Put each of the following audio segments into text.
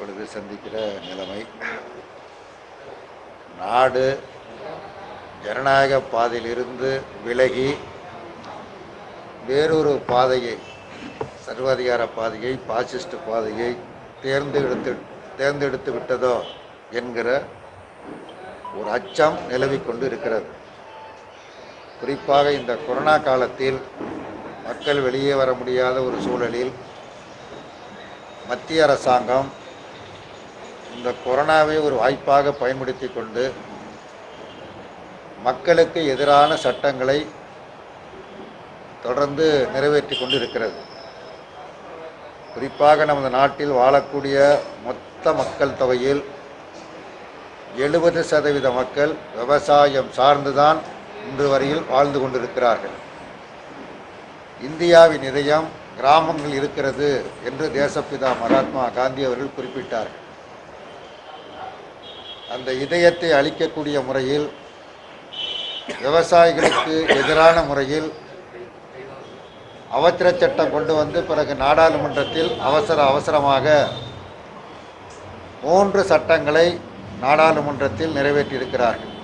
இப்பொழுது சந்திக்கிற நிலைமை. நாடு ஜனநாயக பாதையிலிருந்து விலகி வேறொரு பாதையை சர்வாதிகார பாதையை பாசிஸ்ட் பாதையை தேர்ந்தெடுத்து தேர்ந்தெடுத்து விட்டதோ என்கிற ஒரு அச்சம் நிலவிக்கொண்டு இருக்கிறது. குறிப்பாக இந்த கொரோனா காலத்தில் மக்கள் வெளியே வர முடியாத ஒரு சூழலில் மத்திய அரசாங்கம் இந்த கொரோனாவை ஒரு வாய்ப்பாக பயன்படுத்தி கொண்டு மக்களுக்கு எதிரான சட்டங்களை தொடர்ந்து நிறைவேற்றி கொண்டு இருக்கிறது குறிப்பாக நமது நாட்டில் வாழக்கூடிய மொத்த மக்கள் தொகையில் எழுபது சதவீத மக்கள் விவசாயம் சார்ந்துதான் இன்று வரையில் வாழ்ந்து கொண்டிருக்கிறார்கள். இந்தியாவின் இதயம் கிராமங்கள் இருக்கிறது என்று தேசப்பிதா மகாத்மா காந்தி அவர்கள் குறிப்பிட்டார்கள். அந்த இதயத்தை அளிக்கக்கூடிய முறையில் விவசாயிகளுக்கு எதிரான முறையில் அவசர சட்டம் கொண்டு வந்து பிறகு நாடாளுமன்றத்தில் அவசர அவசரமாக மூன்று சட்டங்களை நாடாளுமன்றத்தில் நிறைவேற்றியிருக்கிறார்கள்.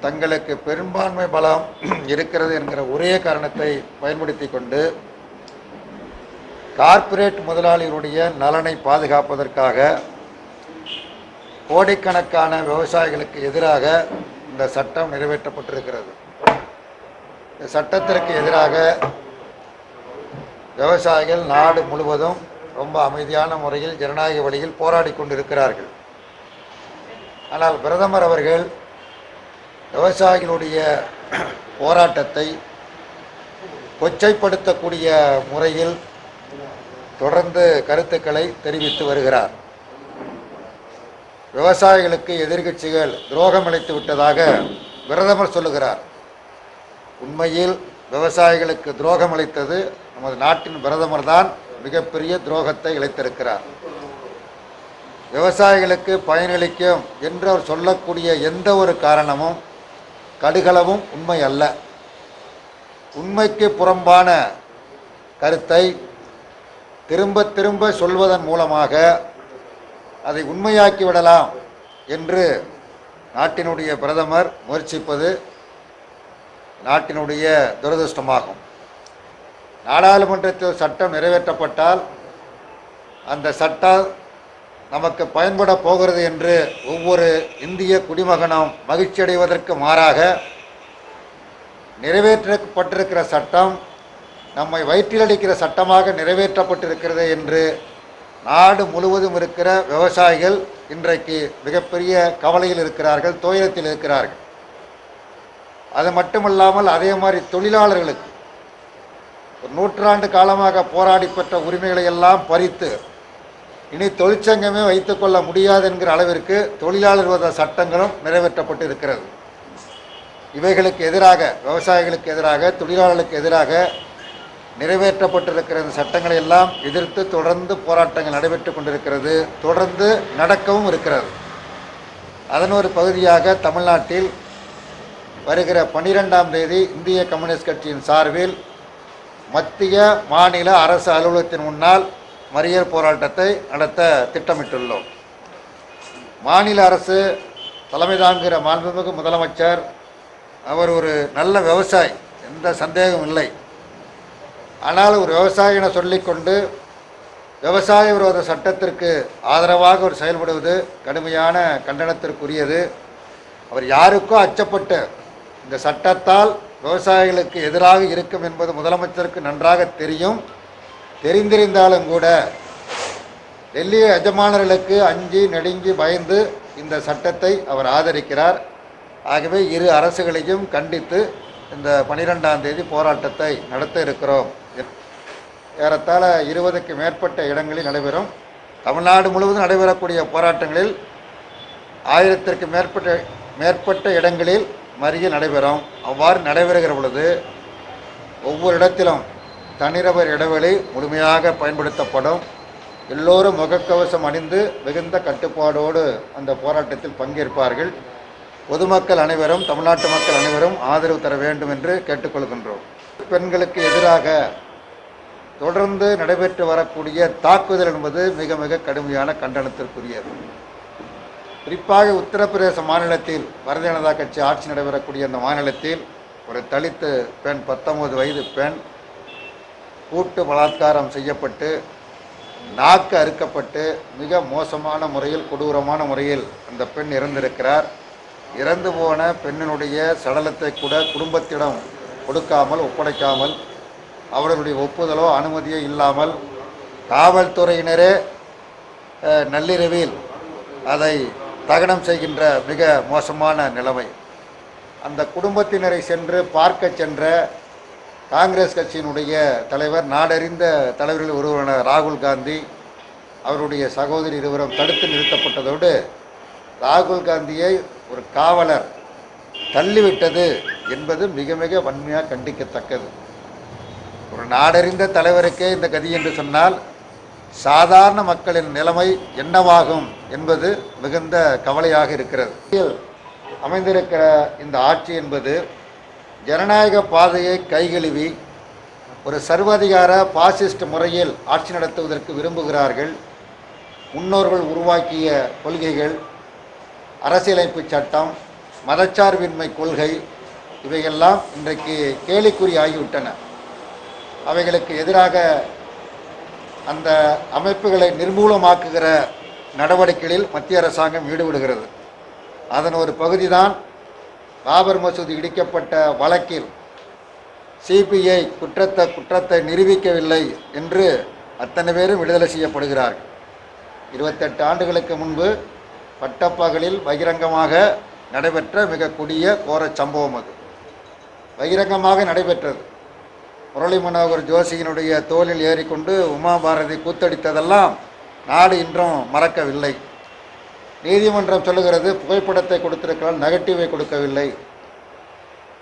தங்களுக்கு பெரும்பான்மை பலம் இருக்கிறது என்கிற ஒரே காரணத்தை பயன்படுத்தி கொண்டு கார்ப்பரேட் முதலாளிகளுடைய நலனை பாதுகாப்பதற்காக கோடிக்கணக்கான விவசாயிகளுக்கு எதிராக இந்த சட்டம் நிறைவேற்றப்பட்டிருக்கிறது. இந்த சட்டத்திற்கு எதிராக விவசாயிகள் நாடு முழுவதும் ரொம்ப அமைதியான முறையில் ஜனநாயக வழியில் போராடி கொண்டிருக்கிறார்கள். ஆனால் பிரதமர் அவர்கள் விவசாயிகளுடைய போராட்டத்தை கொச்சைப்படுத்தக்கூடிய முறையில் தொடர்ந்து கருத்துக்களை தெரிவித்து வருகிறார். விவசாயிகளுக்கு எதிர்கட்சிகள் துரோகம் அளித்து விட்டதாக பிரதமர் சொல்லுகிறார். உண்மையில் விவசாயிகளுக்கு துரோகம் அளித்தது நமது நாட்டின் பிரதமர் தான் மிகப்பெரிய துரோகத்தை இழைத்திருக்கிறார். விவசாயிகளுக்கு பயனளிக்கும் என்று அவர் சொல்லக்கூடிய எந்த ஒரு காரணமும் கடுகளவும் உண்மை அல்ல. உண்மைக்கு புறம்பான கருத்தை திரும்ப திரும்ப சொல்வதன் மூலமாக அதை உண்மையாக்கி விடலாம் என்று நாட்டினுடைய பிரதமர் முயற்சிப்பது நாட்டினுடைய துரதிருஷ்டமாகும். நாடாளுமன்றத்தில் சட்டம் நிறைவேற்றப்பட்டால் அந்த சட்டம் நமக்கு பயன்பட போகிறது என்று ஒவ்வொரு இந்திய குடிமகனும் மகிழ்ச்சி அடைவதற்கு மாறாக நிறைவேற்றப்பட்டிருக்கிற சட்டம் நம்மை வயிற்றிலடிக்கிற சட்டமாக நிறைவேற்றப்பட்டிருக்கிறது என்று நாடு முழுவதும் இருக்கிற விவசாயிகள் இன்றைக்கு மிகப்பெரிய கவலையில் இருக்கிறார்கள் துயரத்தில் இருக்கிறார்கள். அது மட்டுமல்லாமல் அதே மாதிரி தொழிலாளர்களுக்கு ஒரு நூற்றாண்டு காலமாக போராடி பெற்ற உரிமைகளை எல்லாம் பறித்து இனி தொழிற்சங்கமே வைத்துக்கொள்ள முடியாது என்கிற அளவிற்கு தொழிலாளர் விரோத சட்டங்களும் நிறைவேற்றப்பட்டு இருக்கிறது. இவைகளுக்கு எதிராக விவசாயிகளுக்கு எதிராக தொழிலாளர்களுக்கு எதிராக நிறைவேற்றப்பட்டிருக்கிற இந்த சட்டங்களை எல்லாம் எதிர்த்து தொடர்ந்து போராட்டங்கள் நடைபெற்று கொண்டிருக்கிறது தொடர்ந்து நடக்கவும் இருக்கிறது. அதன் ஒரு பகுதியாக தமிழ்நாட்டில் வருகிற பன்னிரெண்டாம் தேதி இந்திய கம்யூனிஸ்ட் கட்சியின் சார்பில் மத்திய மாநில அரசு அலுவலகத்தின் முன்னால் மறியல் போராட்டத்தை நடத்த திட்டமிட்டுள்ளோம். மாநில அரசு தலைமை தாங்குகிற மாண்புமிகு முதலமைச்சர் அவர் ஒரு நல்ல விவசாயி எந்த சந்தேகமும் இல்லை. ஆனால் ஒரு விவசாயி என சொல்லிக்கொண்டு விவசாய விரோத சட்டத்திற்கு ஆதரவாக அவர் செயல்படுவது கடுமையான கண்டனத்திற்குரியது. அவர் யாருக்கோ அச்சப்பட்டு இந்த சட்டத்தால் விவசாயிகளுக்கு எதிராக இருக்கும் என்பது முதலமைச்சருக்கு நன்றாக தெரியும். தெரிந்திருந்தாலும் கூட டெல்லி எஜமானர்களுக்கு அஞ்சி நெடுங்கி பயந்து இந்த சட்டத்தை அவர் ஆதரிக்கிறார். ஆகவே இரு அரசுகளையும் கண்டித்து இந்த பனிரெண்டாம் தேதி போராட்டத்தை நடத்த இருக்கிறோம். ஏறத்தாழ இருபதுக்கு மேற்பட்ட இடங்களில் நடைபெறும். தமிழ்நாடு முழுவதும் நடைபெறக்கூடிய போராட்டங்களில் ஆயிரத்திற்கு மேற்பட்ட மேற்பட்ட இடங்களில் மறியல் நடைபெறும். அவ்வாறு நடைபெறுகிற பொழுது ஒவ்வொரு இடத்திலும் தனிநபர் இடைவெளி முழுமையாக பயன்படுத்தப்படும். எல்லோரும் முகக்கவசம் அணிந்து மிகுந்த கட்டுப்பாடோடு அந்த போராட்டத்தில் பங்கேற்பார்கள். பொதுமக்கள் அனைவரும் தமிழ்நாட்டு மக்கள் அனைவரும் ஆதரவு தர வேண்டும் என்று கேட்டுக்கொள்கின்றோம். பெண்களுக்கு எதிராக தொடர்ந்து நடைபெற்று வரக்கூடிய தாக்குதல் என்பது மிக மிக கடுமையான கண்டனத்திற்குரியது. குறிப்பாக உத்தரப்பிரதேச மாநிலத்தில் பாரதிய ஜனதா கட்சி ஆட்சி நடைபெறக்கூடிய அந்த மாநிலத்தில் ஒரு தலித்து பெண் பத்தொன்பது வயது பெண் கூட்டு பலாத்காரம் செய்யப்பட்டு நாக்கு அறுக்கப்பட்டு மிக மோசமான முறையில் கொடூரமான முறையில் அந்த பெண் இறந்திருக்கிறார். இறந்து போன பெண்ணினுடைய சடலத்தை கூட குடும்பத்திடம் கொடுக்காமல் ஒப்படைக்காமல் அவர்களுடைய ஒப்புதலோ அனுமதியோ இல்லாமல் காவல்துறையினரே நள்ளிரவில் அதை தகனம் செய்கின்ற மிக மோசமான நிலைமை. அந்த குடும்பத்தினரை சென்று பார்க்க சென்ற காங்கிரஸ் கட்சியினுடைய தலைவர் நாடறிந்த தலைவர்கள் ஒருவரான ராகுல் காந்தி அவருடைய சகோதரி இருவரும் தடுத்து நிறுத்தப்பட்டதோடு ராகுல் காந்தியை ஒரு காவலர் தள்ளிவிட்டது என்பது மிக மிக வன்மையாக கண்டிக்கத்தக்கது. ஒரு நாடறிந்த தலைவருக்கே இந்த கதி என்று சொன்னால் சாதாரண மக்களின் நிலைமை என்னவாகும் என்பது மிகுந்த கவலையாக இருக்கிறது. அமைந்திருக்கிற இந்த ஆட்சி என்பது ஜனநாயக பாதையை கைகழுவி ஒரு சர்வாதிகார பாசிஸ்ட் முறையில் ஆட்சி நடத்துவதற்கு விரும்புகிறார்கள். முன்னோர்கள் உருவாக்கிய கொள்கைகள் அரசியலமைப்பு சட்டம் மதச்சார்பின்மை கொள்கை இவையெல்லாம் இன்றைக்கு கேலிக்குறி ஆகிவிட்டன. அவைகளுக்கு எதிராக அந்த அமைப்புகளை நிர்மூலமாக்குகிற நடவடிக்கைகளில் மத்திய அரசாங்கம் ஈடுபடுகிறது. அதன் ஒரு பகுதிதான் பாபர் மசூதி இடிக்கப்பட்ட வழக்கில் சிபிஐ குற்றத்தை குற்றத்தை நிரூபிக்கவில்லை என்று அத்தனை பேரும் விடுதலை செய்யப்படுகிறார்கள். இருபத்தெட்டு ஆண்டுகளுக்கு முன்பு பட்டப்பகலில் பகிரங்கமாக நடைபெற்ற மிக கொடிய கோர சம்பவம் அது. பகிரங்கமாக நடைபெற்றது. முரளி மனோகர் ஜோஷியினுடைய தோளில் ஏறிக்கொண்டு உமா பாரதி கூத்தடித்ததெல்லாம் நாடு இன்றும் மறக்கவில்லை. நீதிமன்றம் சொல்லுகிறது புகைப்படத்தை கொடுத்திருக்கிறார் நெகட்டிவை கொடுக்கவில்லை.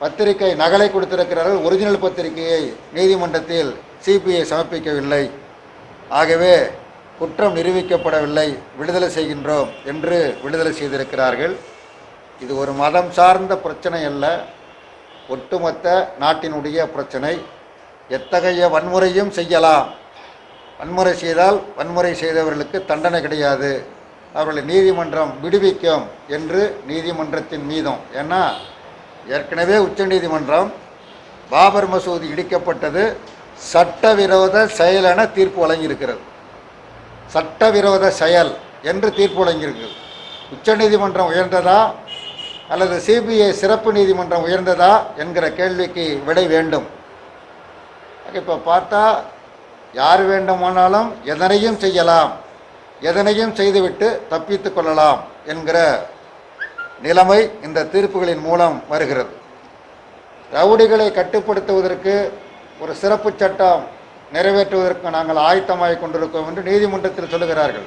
பத்திரிகை நகலை கொடுத்திருக்கிறார்கள் ஒரிஜினல் பத்திரிகையை நீதிமன்றத்தில் சிபிஐ சமர்ப்பிக்கவில்லை. ஆகவே குற்றம் நிரூபிக்கப்படவில்லை விடுதலை செய்கின்றோம் என்று விடுதலை செய்திருக்கிறார்கள். இது ஒரு மதம் சார்ந்த பிரச்சனை அல்ல ஒட்டுமொத்த நாட்டினுடைய பிரச்சனை. எத்தகைய வன்முறையும் செய்யலாம். வன்முறை செய்தால் வன்முறை செய்தவர்களுக்கு தண்டனை கிடையாது. அவர்களை நீதிமன்றம் விடுவிக்கும் என்று நீதிமன்றத்தின் மீதும். ஏன்னா ஏற்கனவே உச்சநீதிமன்றம் பாபர் மசூதி இடிக்கப்பட்டது சட்டவிரோத செயல் என தீர்ப்பு வழங்கியிருக்கிறது. சட்டவிரோத செயல் என்று தீர்ப்பு வழங்கியிருக்கிறது. உச்சநீதிமன்றம் உயர்ந்ததா அல்லது சிபிஐ சிறப்பு நீதிமன்றம் உயர்ந்ததா என்கிற கேள்விக்கு விடை வேண்டும். இப்போ பார்த்தா யார் வேண்டுமானாலும் எதனையும் செய்யலாம். எதனையும் செய்துவிட்டு தப்பித்து கொள்ளலாம் என்கிற நிலைமை இந்த தீர்ப்புகளின் மூலம் வருகிறது. ரவுடிகளை கட்டுப்படுத்துவதற்கு ஒரு சிறப்பு சட்டம் நிறைவேற்றுவதற்கு நாங்கள் ஆயத்தமாக கொண்டிருக்கோம் என்று நீதிமன்றத்தில் சொல்லுகிறார்கள்.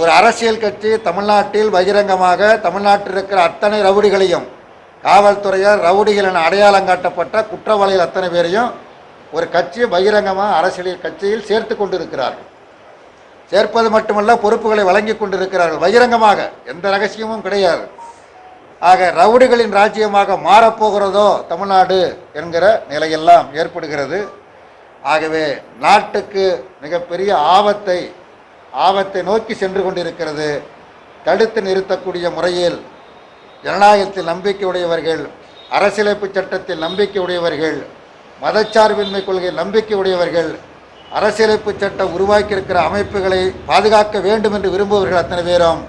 ஒரு அரசியல் கட்சி தமிழ்நாட்டில் பகிரங்கமாக தமிழ்நாட்டில் இருக்கிற அத்தனை ரவுடிகளையும் காவல்துறையால் ரவுடிகள் என அடையாளம் காட்டப்பட்ட குற்றவாளிகள் அத்தனை பேரையும் ஒரு கட்சி பகிரங்கமாக அரசியல் கட்சியில் சேர்த்து கொண்டிருக்கிறார்கள். சேர்ப்பது மட்டுமல்ல பொறுப்புகளை வழங்கி கொண்டிருக்கிறார்கள். பகிரங்கமாக எந்த ரகசியமும் கிடையாது. ஆக ரவுடிகளின் ராஜ்யமாக மாறப்போகிறதோ தமிழ்நாடு என்கிற நிலையெல்லாம் ஏற்படுகிறது. ஆகவே நாட்டுக்கு மிகப்பெரிய ஆபத்தை ஆபத்தை நோக்கி சென்று கொண்டிருக்கிறது. தடுத்து நிறுத்தக்கூடிய முறையில் ஜனநாயகத்தில் நம்பிக்கையுடையவர்கள் அரசியலமைப்பு சட்டத்தில் நம்பிக்கையுடையவர்கள் மதச்சார்பின்மை கொள்கையில் நம்பிக்கை உடையவர்கள் அரசியலமைப்பு சட்டம் உருவாக்கியிருக்கிற அமைப்புகளை பாதுகாக்க வேண்டும் என்று விரும்புபவர்கள் அத்தனை பேரும்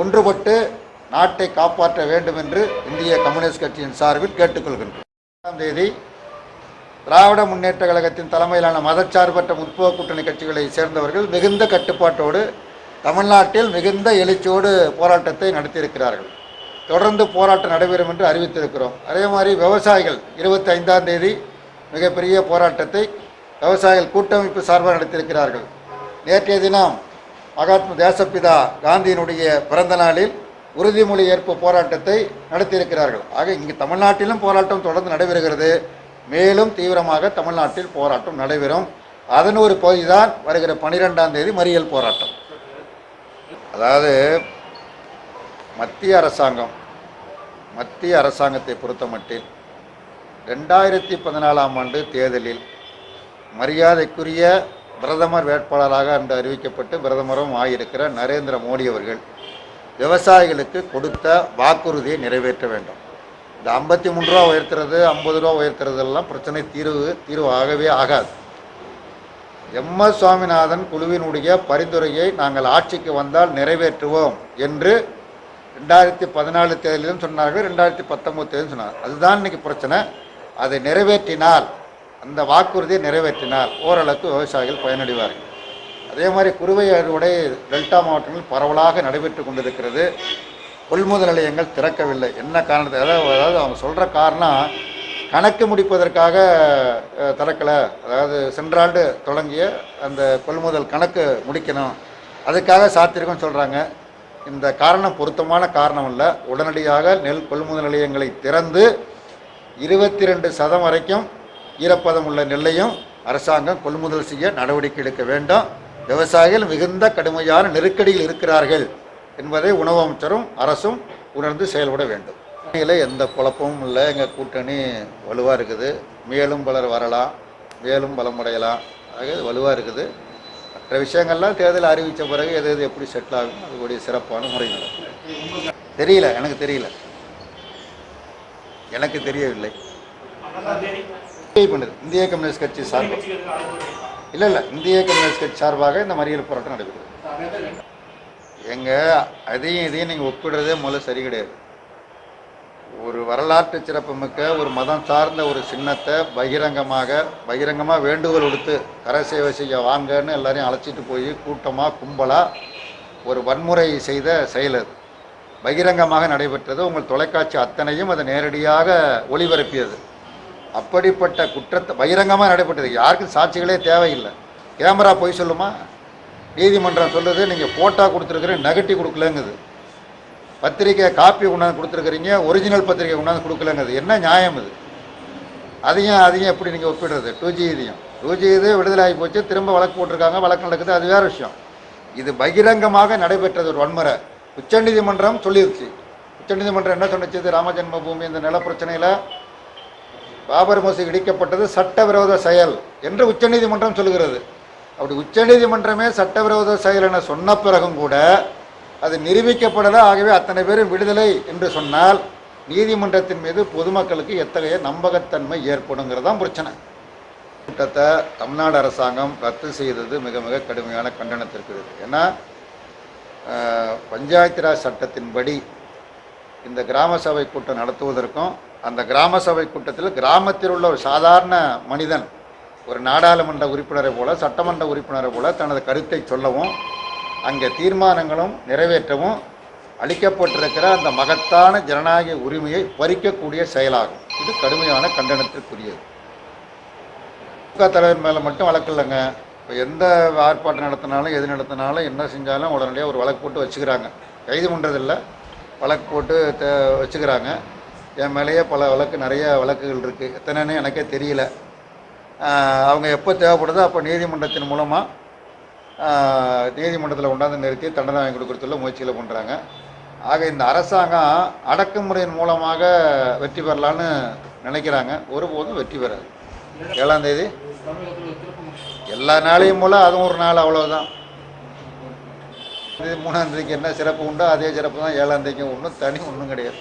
ஒன்றுபட்டு நாட்டை காப்பாற்ற வேண்டும் என்று இந்திய கம்யூனிஸ்ட் கட்சியின் சார்பில் கேட்டுக்கொள்கின்றோம். ஆறாம் தேதி திராவிட முன்னேற்ற கழகத்தின் தலைமையிலான மதச்சார்பற்ற முற்போக்கு கூட்டணி கட்சிகளை சேர்ந்தவர்கள் மிகுந்த கட்டுப்பாட்டோடு தமிழ்நாட்டில் மிகுந்த எழுச்சியோடு போராட்டத்தை நடத்தியிருக்கிறார்கள். தொடர்ந்து போராட்டம் நடைபெறும் என்று அறிவித்திருக்கிறோம். அதே மாதிரி விவசாயிகள் இருபத்தி ஐந்தாம் தேதி மிகப்பெரிய போராட்டத்தை விவசாயிகள் கூட்டமைப்பு சார்பாக நடத்தியிருக்கிறார்கள். நேற்றைய தினம் மகாத்மா தேசப்பிதா காந்தியினுடைய பிறந்த நாளில் உறுதிமொழி ஏற்பு போராட்டத்தை நடத்தியிருக்கிறார்கள். ஆக இங்கு தமிழ்நாட்டிலும் போராட்டம் தொடர்ந்து நடைபெறுகிறது. மேலும் தீவிரமாக தமிழ்நாட்டில் போராட்டம் நடைபெறும். அதன் ஒரு பகுதி தான் வருகிற பனிரெண்டாம் தேதி மறியல் போராட்டம். அதாவது மத்திய அரசாங்கம் மத்திய அரசாங்கத்தை பொறுத்த மட்டில் ரெண்டாயிரத்தி பதினாலாம் ஆண்டு தேர்தலில் மரியாதைக்குரிய பிரதமர் வேட்பாளராக அன்று அறிவிக்கப்பட்டு பிரதமரும் ஆகியிருக்கிற நரேந்திர மோடி அவர்கள் விவசாயிகளுக்கு கொடுத்த வாக்குறுதியை நிறைவேற்ற வேண்டும். இந்த ஐம்பத்தி மூணு ரூபா உயர்த்துறது ஐம்பது ரூபா உயர்த்துறதெல்லாம் பிரச்சனை தீர்வு தீர்வு ஆகவே ஆகாது. எம் எஸ் சுவாமிநாதன் குழுவினுடைய பரிந்துரையை நாங்கள் ஆட்சிக்கு வந்தால் நிறைவேற்றுவோம் என்று ரெண்டாயிரத்தி பதினாலு தேர்தலிலும் சொன்னார்கள் ரெண்டாயிரத்தி பத்தொம்போது தேர்தலும் சொன்னார். அதுதான் இன்றைக்கி பிரச்சனை. அதை நிறைவேற்றினால் அந்த வாக்குறுதியை நிறைவேற்றினால் ஓரளவுக்கு விவசாயிகள் பயனடைவார்கள். அதே மாதிரி குறுவை அறுவடை டெல்டா மாவட்டங்களில் பரவலாக நடைபெற்று கொண்டிருக்கிறது. கொள்முதல் நிலையங்கள் திறக்கவில்லை. என்ன காரணத்தை அதாவது அதாவது அவங்க சொல்கிற காரணம் கணக்கு முடிப்பதற்காக திறக்கலை. அதாவது சென்ற ஆண்டு தொடங்கிய அந்த கொள்முதல் கணக்கு முடிக்கணும். அதுக்காக சாத்திருக்கோம்னு சொல்கிறாங்க இந்த காரணம் பொருத்தமான காரணம் இல்லை உடனடியாக நெல் கொள்முதல் நிலையங்களை திறந்து இருபத்தி ரெண்டு சதம் வரைக்கும் ஈரப்பதம் உள்ள நெல்லையும் அரசாங்கம் கொள்முதல் செய்ய நடவடிக்கை எடுக்க வேண்டும். விவசாயிகள் மிகுந்த கடுமையான நெருக்கடியில் இருக்கிறார்கள் என்பதை உணவு அமைச்சரும் அரசும் உணர்ந்து செயல்பட வேண்டும். இதில் எந்த குழப்பமும் இல்லை. எங்கள் கூட்டணி வலுவாக இருக்குது. மேலும் பலர் வரலாம். மேலும் பலமடையலாம் ஆக வலுவாக இருக்குது. மற்ற விஷயங்கள்லாம் தேர்தல் அறிவித்த பிறகு எது எது எப்படி செட்டில் ஆகும் அதுக்கூடிய சிறப்பான முறை நடக்கும் தெரியல. எனக்கு தெரியல. எனக்கு தெரியவில்லை. பண்ணுது. இந்திய கம்யூனிஸ்ட் கட்சி சார்பாக இல்லை இல்லை. இந்திய கம்யூனிஸ்ட் கட்சி சார்பாக இந்த மறியல் போராட்டம் நடைபெறுது எங்க அதையும் இதையும் நீங்கள் ஒப்பிடுறதே முதல்ல சரி கிடையாது. ஒரு வரலாற்று சிறப்புமிக்க ஒரு மதம் சார்ந்த ஒரு சின்னத்தை பகிரங்கமாக பகிரங்கமாக வேண்டுகோள் கொடுத்து கரை சேவை செய்ய வாங்கன்னு எல்லாரையும் அழைச்சிட்டு போய் கூட்டமாக கும்பலாக ஒரு வன்முறை செய்த செயல் அது. பகிரங்கமாக நடைபெற்றது. உங்கள் தொலைக்காட்சி அத்தனையும் அதை நேரடியாக ஒளிபரப்பியது. அப்படிப்பட்ட குற்றத்தை பகிரங்கமாக நடைபெற்றது. யாருக்கும் சாட்சிகளே தேவையில்லை. கேமரா போய் சொல்லுமா? நீதிமன்றம் சொல்லுது நீங்கள் ஃபோட்டோ கொடுத்துருக்குறீங்க நெகட்டிவ் கொடுக்கலங்குது. பத்திரிக்கை காப்பி கொண்டாந்து கொடுத்துருக்குறீங்க ஒரிஜினல் பத்திரிக்கை கொண்டாந்து கொடுக்கலங்குது. என்ன நியாயம் இது? அதையும் அதையும் எப்படி நீங்கள் ஒப்பிடுறது? டூ ஜி இதையும். டூ ஜி இது விடுதலை ஆகி போச்சு திரும்ப வழக்கு போட்டிருக்காங்க வழக்கு நடக்குது அது வேறு விஷயம். இது பகிரங்கமாக நடைபெற்றது ஒரு வன்முறை. உச்சநீதிமன்றம் சொல்லியிருச்சு உச்சநீதிமன்றம் என்ன சொன்னிச்சு ராம ஜென்மபூமி இந்த நில பிரச்சனையில் பாபர் மசூதி இடிக்கப்பட்டது சட்டவிரோத செயல் என்று உச்சநீதிமன்றம் சொல்லுகிறது. அப்படி உச்சநீதிமன்றமே சட்டவிரோத செயல் என சொன்ன பிறகும் கூட அது நிரூபிக்கப்படலை. ஆகவே அத்தனை பேரும் விடுதலை என்று சொன்னால் நீதிமன்றத்தின் மீது பொதுமக்களுக்கு எத்தகைய நம்பகத்தன்மை ஏற்படுங்கிறது தான் பிரச்சனை. கூட்டத்தை தமிழ்நாடு அரசாங்கம் ரத்து செய்தது மிக மிக கடுமையான கண்டனத்திற்கு ஏன்னா பஞ்சாயத்து ராஜ் சட்டத்தின்படி இந்த கிராம சபை கூட்டம் நடத்துவதற்கும் அந்த கிராம சபை கூட்டத்தில் கிராமத்தில் உள்ள ஒரு சாதாரண மனிதன் ஒரு நாடாளுமன்ற உறுப்பினரை போல சட்டமன்ற உறுப்பினரை போல தனது கருத்தை சொல்லவும் அங்கே தீர்மானங்களும் நிறைவேற்றவும் அளிக்கப்பட்டிருக்கிற அந்த மகத்தான ஜனநாயக உரிமையை பறிக்கக்கூடிய செயலாகும். இது கடுமையான கண்டனத்திற்குரியது. திமுக தலைவர் மேலே மட்டும் வழக்கு இல்லைங்க. இப்போ எந்த ஆர்ப்பாட்டம் நடத்தினாலும் எது நடத்தினாலும் என்ன செஞ்சாலும் உடனடியாக ஒரு வழக்கு போட்டு வச்சுக்கிறாங்க. கைது பண்ணுறதில்ல வழக்கு போட்டு த வச்சுக்கிறாங்க. என் மேலேயே பல வழக்கு நிறைய வழக்குகள் இருக்குது எத்தனைன்னு எனக்கே தெரியல. அவங்க எப்போ தேவைப்படுதோ அப்போ நீதிமன்றத்தின் மூலமாக நீதிமன்றத்தில் கொண்டாந்து நிறுத்தி தண்டனை வாங்கி கொடுக்குறதுல முயற்சிகளை பண்ணுறாங்க ஆக இந்த அரசாங்கம் அடக்குமுறையின் மூலமாக வெற்றி பெறலான்னு நினைக்கிறாங்க. ஒருபோதும் வெற்றி பெறாது. ஏழாம் தேதி? எல்லா நாளையும் போல அதுவும் ஒரு நாள் அவ்வளோதான் இது மூணாம் தேதிக்கு என்ன சிறப்பு உண்டோ அதே சிறப்பு தான் ஏழாம் தேதிக்கும் ஒன்றும் தனி ஒன்றும் கிடையாது.